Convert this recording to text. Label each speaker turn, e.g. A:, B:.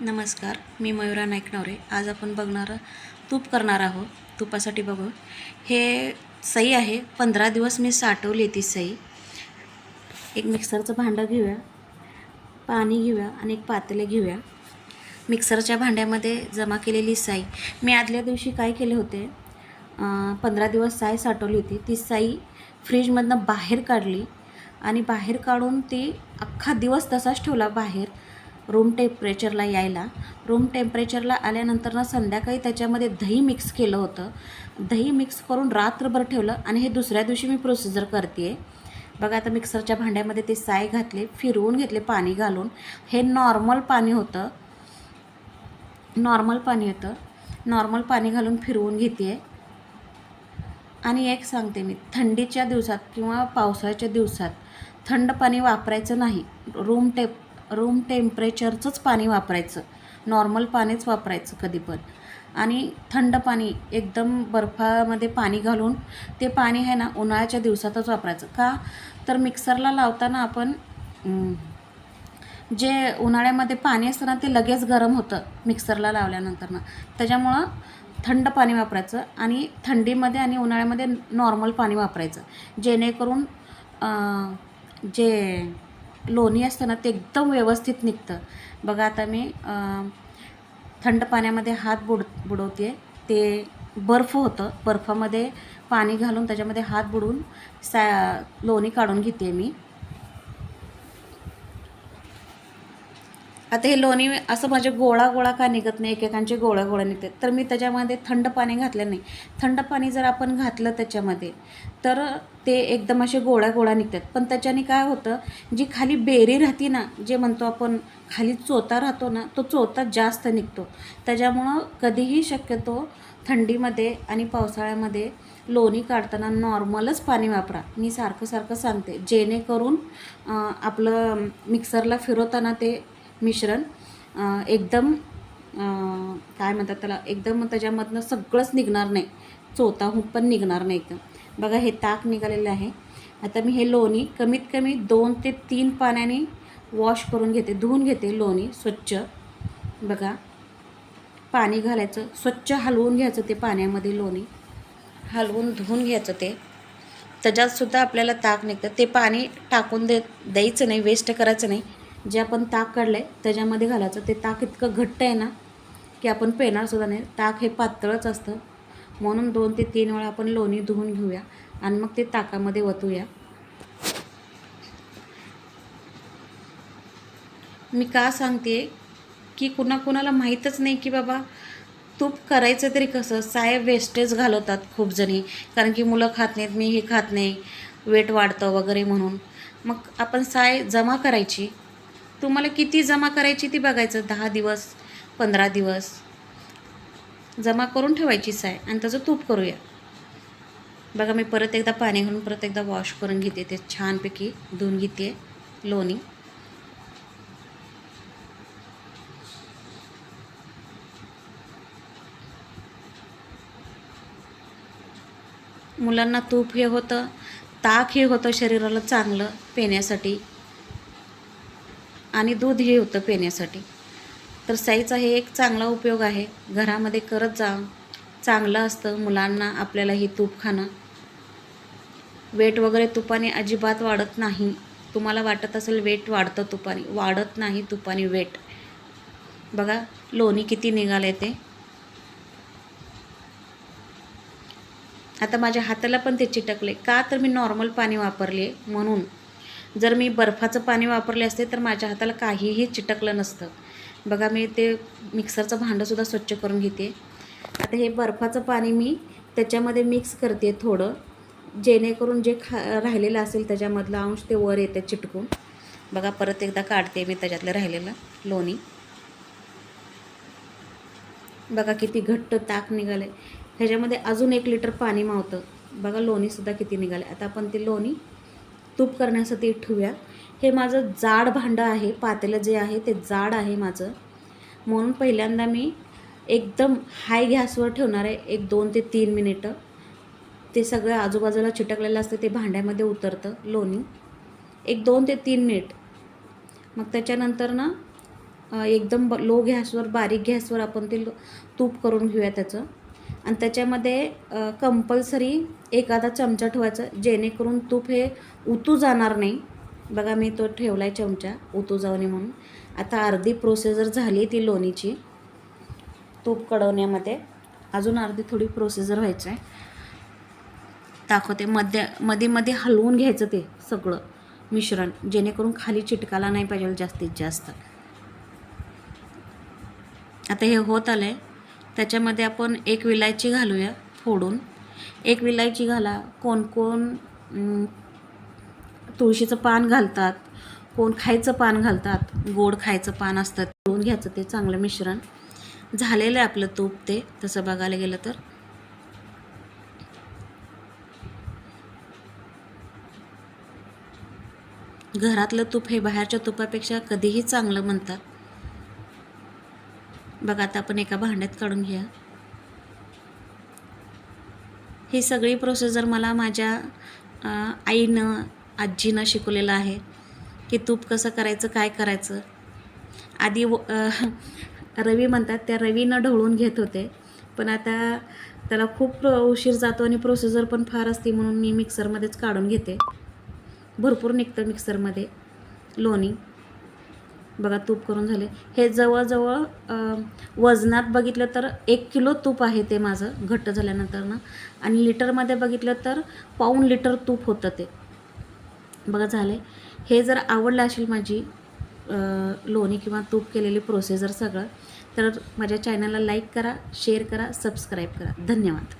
A: नमस्कार मी मयुरा नाईकनवरे. आज आपण बघणार तूप करणार आहोत. तुपासाठी बघू. हे सई आहे. पंधरा दिवस मी साठवली ती सई. एक मिक्सरचं भांडं घेऊया. पाणी घेऊया आणि एक पातळे घेऊया. मिक्सरच्या भांड्यामध्ये जमा केलेली साई. मी आदल्या दिवशी काय केले होते? पंधरा दिवस साई साठवली होती. ती साई फ्रीजमधनं बाहेर काढली आणि बाहेर काढून ती अख्खा दिवस तसाच ठेवला बाहेर. रूम टेम्परेचरला यायला. रूम टेम्परेचरला आल्यानंतर ना संध्याकाळी त्याच्यामध्ये दही मिक्स केलं होतं. दही मिक्स करून रात्रभर ठेवलं आणि हे दुसऱ्या दिवशी मी प्रोसिजर करते बघा आता मिक्सरच्या भांड्यामध्ये ते साय घातले फिरवून घेतले पाणी घालून. हे नॉर्मल पाणी होतं. नॉर्मल पाणी होतं. नॉर्मल पाणी घालून फिरवून घेते आणि एक सांगते मी थंडीच्या दिवसात किंवा पावसाळ्याच्या दिवसात थंड पाणी वापरायचं नाही. रूम टेप रूम टेम्परेचरचंच पाणी वापरायचं. नॉर्मल पाणीच वापरायचं कधी पण. आणि थंड पाणी एकदम बर्फामध्ये पाणी घालून ते पाणी आहे ना उन्हाळ्याच्या दिवसातच वापरायचं. का? तर मिक्सरला लावताना आपण जे उन्हाळ्यामध्ये पाणी असतं ना ते लगेच गरम होतं मिक्सरला लावल्यानंतर ना. त्याच्यामुळं थंड पाणी वापरायचं आणि थंडीमध्ये आणि उन्हाळ्यामध्ये नॉर्मल पाणी वापरायचं. जेणेकरून जे लोणी असतं ना ते एकदम व्यवस्थित निघतं. बघा आता मी थंड पाण्यामध्ये हात बुड बुडवते ते बर्फ होतं. बर्फामध्ये पाणी घालून त्याच्यामध्ये हात बुडवून सा लोणी काढून घेते मी. आता हे लोणी असं माझे गोळा गोळा का निघत नाही एकेकांचे गोळा गोळा निघतात. तर मी त्याच्यामध्ये थंड पाणी घातलं नाही. थंड पाणी जर आपण घातलं त्याच्यामध्ये तर ते एकदम असे गोळा गोळा निघतात. पण त्याच्याने काय होतं जी खाली बेरी राहते ना जे म्हणतो आपण खाली चोता राहतो ना तो चोता जास्त निघतो. त्याच्यामुळं कधीही शक्यतो थंडीमध्ये आणि पावसाळ्यामध्ये लोणी काढताना नॉर्मलच पाणी वापरा. मी सारखं सारखं सांगते. जेणेकरून आपलं मिक्सरला फिरवताना ते मिश्रण एकदम काय म्हणतात त्याला एकदम त्याच्यामधनं सगळंच निघणार नाही. चोताहून पण निघणार नाही एकदम. बघा हे ताक निघालेलं आहे. आता मी हे लोणी कमीत कमी दोन ते तीन पाण्याने वॉश करून घेते धुवून घेते लोणी स्वच्छ. बघा पाणी घालायचं स्वच्छ हलवून घ्यायचं ते पाण्यामध्ये लोणी. हलवून धुवून घ्यायचं ते. त्याच्यातसुद्धा आपल्याला ताक निघतं. ते पाणी टाकून दे द्यायचं नाही वेस्ट करायचं नाही. जे आपण ताक काढलं आहे त्याच्यामध्ये घालायचं. ते ताक इतकं घट्ट आहे ना की आपण पेणारसुद्धा नाही. ताक हे पातळच असतं. म्हणून दोन ते तीन वेळा आपण लोणी धुवून घेऊया आणि मग ते ताकामध्ये वतूया. मी का सांगते की कुणा कुणाला माहीतच नाही की बाबा तूप करायचं तरी कसं? साय वेस्टेज घालवतात खूप जणी. कारण की मुलं खात नाहीत मी हे खात नाही. वेट वाढतं वगैरे म्हणून. मग आपण साय जमा करायची. तुम्हाला किती जमा करायची ती बघायचं. दहा दिवस पंधरा दिवस. जमा करून ठेवायचीच आहे आणि त्याचं तूप करूया. बघा मी परत एकदा पाणी घालून परत एकदा वॉश करून घेते. ते छानपैकी धुवून घेते. लोणी. मुलांना तूप हे होतं. ताक हे होतं शरीराला चांगलं पेण्यासाठी. आणि दूध हे होतं पिण्यासाठी. तर साईचा हे एक चांगला उपयोग आहे. घरामध्ये करत जा. चांगलं असतं. मुलांना आपल्याला हे तूप खाणं. वेट वगैरे तुपाने अजिबात वाढत नाही. तुम्हाला वाटत असेल वेट वाढतं तुपाने. वाढत नाही तुपाने वेट. बघा लोणी किती निघाले ते. आता माझ्या हाताला पण ते चिटकले. का तर मी नॉर्मल पाणी वापरले म्हणून. जर मी बर्फाचं पाणी वापरले असते तर माझ्या हाताला काहीही चिटकलं नसतं. बघा मी ते मिक्सरचं भांडंसुद्धा स्वच्छ करून घेते. आता हे बर्फाचं पाणी मी त्याच्यामध्ये मिक्स करते थोडं जेणेकरून जे खा राहिलेलं असेल त्याच्यामधलं अंश ते वर येते चिटकून. बघा परत एकदा काढते मी त्याच्यातलं राहिलेलं लोणी. बघा किती घट्ट ताक निघाले. ह्याच्यामध्ये अजून एक लिटर पाणी मावतं. बघा लोणीसुद्धा किती निघाले. आता आपण ते लोणी तूप करण्यासाठी ठेवूया. हे माझं जाड भांडं आहे पातेलं जे आहे ते जाड आहे माझं. म्हणून पहिल्यांदा मी एकदम हाय गॅसवर ठेवणार आहे एक दोन ते तीन मिनिटं ते सगळं आजूबाजूला चिटकलेलं असतं ते भांड्यामध्ये उतरतं लोणी. एक दोन ते तीन मिनिट मग त्याच्यानंतर ना एकदम ब लो गॅसवर बारीक गॅसवर आपण ते तूप करून घेऊया त्याचं. आणि त्याच्यामध्ये कंपल्सरी एखादा चमचा ठेवायचा जेणेकरून तूप हे उतू जाणार नाही. बघा मी तो ठेवला आहे चमचा उतू जाऊ नये म्हणून. आता अर्धी प्रोसेजर झाली ती लोणीची तूप कढवण्यामध्ये अजून अर्धी थोडी प्रोसेसर व्हायचं आहे दाखवते. मध्यमध्ये मध्ये हलवून घ्यायचं ते सगळं मिश्रण जेणेकरून खाली चिटकाला नाही पाहिजे जास्तीत जास्त. आता हे होत आलं आहे त्याच्यामध्ये आपण एक विलायची घालूया फोडून. एक विलायची घाला. कोण कोण तुळशीचं पान घालतात. कोण खायचं पान घालतात. गोड खायचं पान असतं तळून घ्यायचं ते चांगलं मिश्रण. झालेलं आहे आपलं तूप ते. तसं बघायला गेलं तर. घरातलं तूप हे बाहेरच्या तुपापेक्षा कधीही चांगलं म्हणतात. बघा आता आपण एका भांड्यात काढून घ्या. ही सगळी प्रोसेसर मला माझ्या आईनं आजीनं शिकवलेलं आहे की तूप कसं करायचं काय करायचं. आधी व- रवी म्हणतात त्या रवीनं ढवळून घेत होते. पण आता त्याला खूप उशीर जातो आणि प्रोसेसर पण फार असते म्हणून मी मिक्सरमध्येच काढून घेते. भरपूर निघतं मिक्सरमध्ये लोणी. बघा तूप करून झाले. हे जवळजवळ वजनात बघितलं तर एक किलो तूप आहे ते माझं घट्ट झाल्यानंतरनं आणि लिटरमध्ये बघितलं तर पाऊण लिटर तूप होतं ते. बघा झाले. हे जर आवडलं असेल माझी लोणी किंवा तूप केलेली प्रोसेसर सगळं तर माझ्या चॅनलला लाईक करा शेअर करा सबस्क्राईब करा. धन्यवाद.